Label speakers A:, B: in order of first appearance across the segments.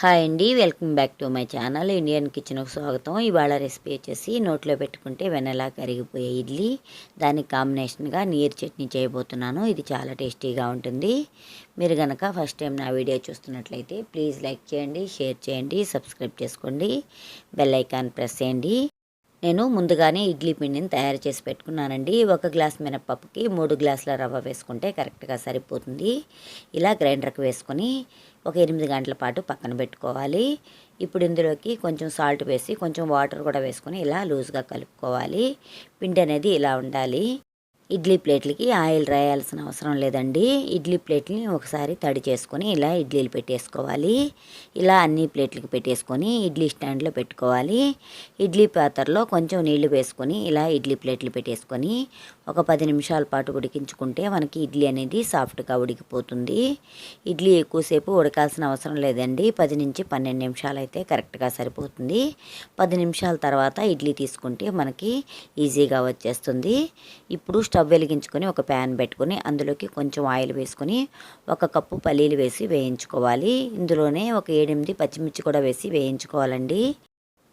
A: Hi అండి welcome back to my channel Indian కిచెన్కు స్వాగతం. ఇవాళ రెసిపీ వచ్చేసి నోట్లో పెట్టుకుంటే వెనలా కరిగిపోయే ఇడ్లీ. దానికి కాంబినేషన్గా నీరు చట్నీ చేయబోతున్నాను. ఇది చాలా టేస్టీగా ఉంటుంది. మీరు కనుక ఫస్ట్ టైం నా వీడియో చూస్తున్నట్లయితే ప్లీజ్ లైక్ చేయండి షేర్ చేయండి సబ్స్క్రైబ్ చేసుకోండి బెల్ ఐకాన్ ప్రెస్ చేయండి. నేను ముందుగానే ఇడ్లీ పిండిని తయారు చేసి పెట్టుకున్నానండి. ఒక గ్లాస్ మినప్పప్పుకి మూడు గ్లాసుల రవ్వ వేసుకుంటే కరెక్ట్గా సరిపోతుంది. ఇలా గ్రైండర్కి వేసుకొని ఒక ఎనిమిది గంటల పాటు పక్కన పెట్టుకోవాలి. ఇప్పుడు ఇందులోకి కొంచెం సాల్ట్ వేసి కొంచెం వాటర్ కూడా వేసుకొని ఇలా లూజ్గా కలుపుకోవాలి. పిండి అనేది ఇలా ఉండాలి. ఇడ్లీ ప్లేట్లకి ఆయిల్ రాయాల్సిన అవసరం లేదండి. ఇడ్లీ ప్లేట్ని ఒకసారి తడి చేసుకొని ఇలా ఇడ్లీలు పెట్టేసుకోవాలి. ఇలా అన్ని ప్లేట్లకి పెట్టేసుకొని ఇడ్లీ స్టాండ్లో పెట్టుకోవాలి. ఇడ్లీ పాత్రలో కొంచెం నీళ్ళు వేసుకొని ఇలా ఇడ్లీ ప్లేట్లు పెట్టేసుకొని ఒక పది నిమిషాల పాటు ఉడికించుకుంటే మనకి ఇడ్లీ అనేది సాఫ్ట్గా ఉడికిపోతుంది. ఇడ్లీ ఎక్కువసేపు ఉడకాల్సిన అవసరం లేదండి. పది నుంచి పన్నెండు నిమిషాలు అయితే కరెక్ట్గా సరిపోతుంది. పది నిమిషాల తర్వాత ఇడ్లీ తీసుకుంటే మనకి ఈజీగా వచ్చేస్తుంది. ఇప్పుడు స్టవ్ వెలిగించుకొని ఒక ప్యాన్ పెట్టుకొని అందులోకి కొంచెం ఆయిల్ వేసుకొని ఒక కప్పు పల్లీలు వేసి వేయించుకోవాలి. ఇందులోనే ఒక ఏడెనిమిది పచ్చిమిర్చి కూడా వేసి వేయించుకోవాలండి.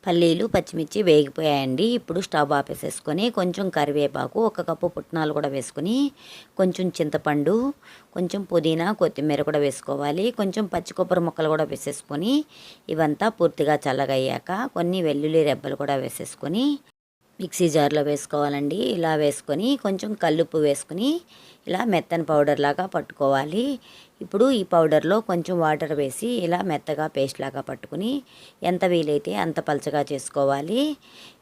A: పల్లీలు పచ్చిమిర్చి వేగిపోయాయండి. ఇప్పుడు స్టవ్ ఆపేసేసుకొని కొంచెం కరివేపాకు ఒక కప్పు పుట్నాలు కూడా వేసుకొని కొంచెం చింతపండు కొంచెం పుదీనా కొత్తిమీర కూడా వేసుకోవాలి. కొంచెం పచ్చి కొబ్బరి ముక్కలు కూడా వేసేసుకొని ఇవంతా పూర్తిగా చల్లగయ్యాక కొన్ని వెల్లుల్లి రెబ్బలు కూడా వేసేసుకొని మిక్సీ జార్లో వేసుకోవాలండి. ఇలా వేసుకొని కొంచెం కల్లుప్పు వేసుకొని ఇలా మెత్తని పౌడర్ లాగా పట్టుకోవాలి. ఇప్పుడు ఈ పౌడర్లో కొంచెం వాటర్ వేసి ఇలా మెత్తగా పేస్ట్ లాగా పట్టుకుని ఎంత వీలైతే అంత పలచగా చేసుకోవాలి.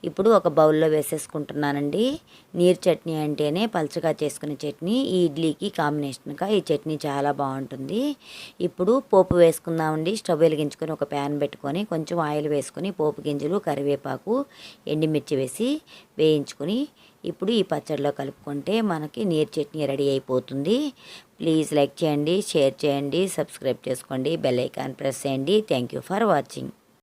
A: ఇప్పుడు ఒక బౌల్లో వేసేసుకుంటున్నానండి. నీరు చట్నీ అంటేనే పలచగా చేసుకునే చట్నీ ఈ ఇడ్లీకి కాంబినేషన్గా ఈ చట్నీ చాలా బాగుంటుంది. ఇప్పుడు పోపు వేసుకుందామండి. స్టవ్ వెలిగించుకొని ఒక ప్యాన్ పెట్టుకొని కొంచెం ఆయిల్ వేసుకొని పోపు గింజలు కరివేపాకు ఎండిమిర్చి వేసి వేయించుకొని ఇప్పుడు ఈ పచ్చడిలో కలుపుకుంటే మనకి నీరు చట్నీ రెడీ అయిపోతుంది. ప్లీజ్ లైక్ చేయండి షేర్ చేయండి సబ్స్క్రైబ్ చేసుకోండి బెల్ ఐకాన్ ప్రెస్ చేయండి. Thank you for watching